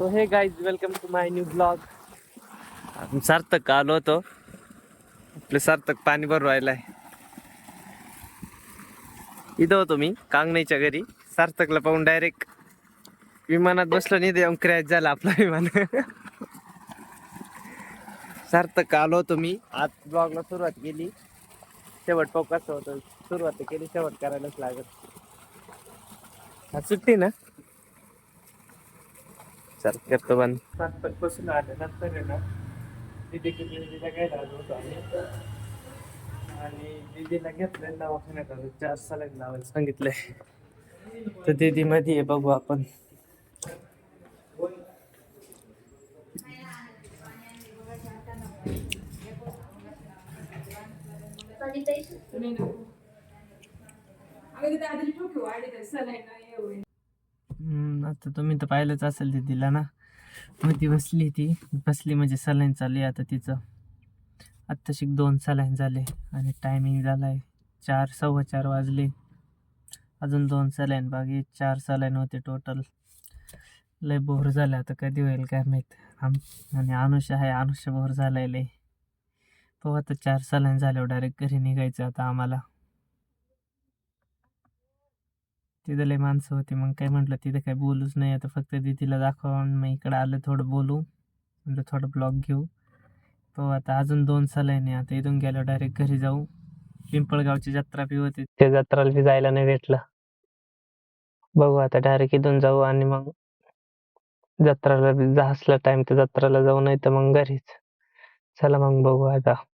So hey guys welcome to my new blog Sarthak आलो होतो. आपलं सार्थक पाणी भरवायला आहे इथं होतो मी कांगणेच्या घरी. सार्थकला पाहून डायरेक्ट विमानात बसलो नाही येऊन क्रॅश झाला आपला विमान. सार्थक आलो होतो मी. आज ब्लॉगला सुरुवात केली. शेवट पाहू कसं होतं. सुरुवात केली शेवट करायलाच लागत. आज सुट्टी ना? चल करतो बंद बसून आल्यानंतर आहे ना दिदी दिदीला घ्यायला आलो होतो आम्ही. आणि दिदीला दवाखान्यात आलो चार लावायला सांगितलंय. तर दिदी मध्ये आहे बघू आपण. आता तुम्ही तर पाहिलंच असेल ते दिला ना. मध्ये बसली ती बसली म्हणजे सलाईन चालू आहे आता तिचं. आत्ताशी दोन सलाईन झाले आणि टायमिंग झालाय. चार सव्वा चार वाजले. अजून दोन सलाईन बाकी चार सलाईन होते टोटल लय बोर झालं आता कधी होईल काय माहीत. आम आणि अनुष आहे अनुष्य बोर झालाय लय. पाहू आता चार सलाईन झाल्यावर डायरेक्ट घरी निघायचं आता आम्हाला. तिथं लय माणसं होती. मग काय म्हटलं तिथं काय बोलूच नाही. आता फक्त दीदीला दाखवा मग इकडं आलं थोडं बोलू. म्हटलं थोडं ब्लॉग घेऊ. तो आता अजून दोन साल आहे आता इथून गेलो डायरेक्ट घरी जाऊ. पिंपळगावची जत्रा बी होती. त्या जत्राला बी जायला नाही भेटलं. बघू आता डायरेक्ट इथून जाऊ आणि मग जत्राला बी जा असला टाइम तर जत्राला जाऊ नाही तर मग घरीच. चला मग बघू आता.